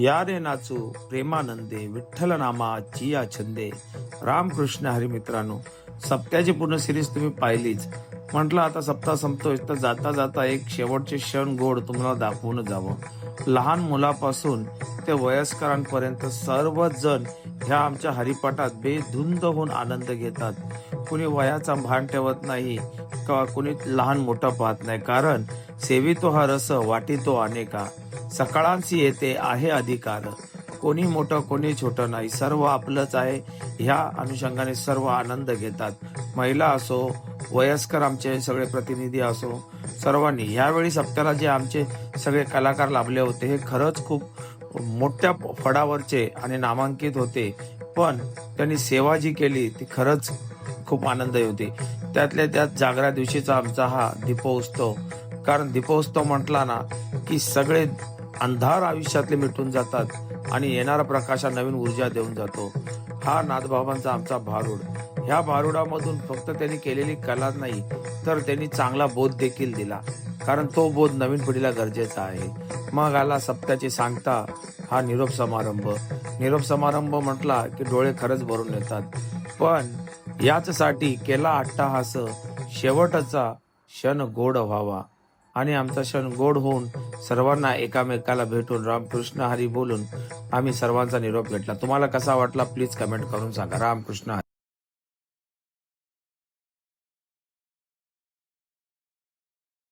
या रे नाचू प्रेमानंदे विठ्ठल नामा चिया छंदे. रामकृष्ण हरी मित्रांनो सप्त्याची पूर्ण सिरीज तुम्ही पाहिलीच. म्हटलं आता सप्ताह संपतोय तर जाता जाता एक शेवटचे क्षण गोड तुम्हाला दाखवून जावं. लहान मुलापासून ते वयस्करांपर्यंत सर्वच जण ह्या आमच्या हरिपाठात बेधुंद होऊन आनंद घेतात. कुणी वयाचा भान ठेवत नाही किंवा कुणीत लहान मोठं पाहत नाही. कारण सेवितो हा रस वाटितो अनेका. सकाळांशी येते आहे अधिकार. कोणी मोठं कोणी छोटं नाही. सर्व आपलंच आहे. ह्या अनुषंगाने सर्व आनंद घेतात. महिला असो वयस्कर आमचे सगळे प्रतिनिधी असो सर्वांनी. यावेळी सप्त्याला जे आमचे सगळे कलाकार लाभले होते हे खरंच खूप मोठ्या फडावरचे आणि नामांकित होते. पण त्यांनी सेवा जी केली ती खरंच खूप आनंदही होती. त्यातल्या त्यात जागरा दिवशीचा आमचा हा दीपोत्सव. कारण दीपोत्सव म्हटला ना की सगळे अंधार आयुष्यातले मिटून जातात आणि येणारा प्रकाश हा नवीन ऊर्जा देऊन जातो. हा नाथबाबांचा आमचा भारूड. ह्या भारुडामधून फक्त त्यांनी केलेली कला नाही तर त्यांनी चांगला बोध देखील दिला. कारण तो बोध नवीन पिढीला गरजेचा आहे. मग आला सप्त्याची सांगता हा निरोप समारंभ. निरोप समारंभ म्हटला की डोळे खरंच भरून येतात पण याचसाठी केला अट्टाहास शेवटचा क्षण गोड व्हावा. आणि आमचा क्षण गोड होऊन सर्वांना एकामेकाला भेटून रामकृष्ण हरी बोलून आम्ही सर्वांचा निरोप घेतला. तुम्हाला कसा वाटला? प्लीज कमेंट करून सांगा. रामकृष्ण हरी.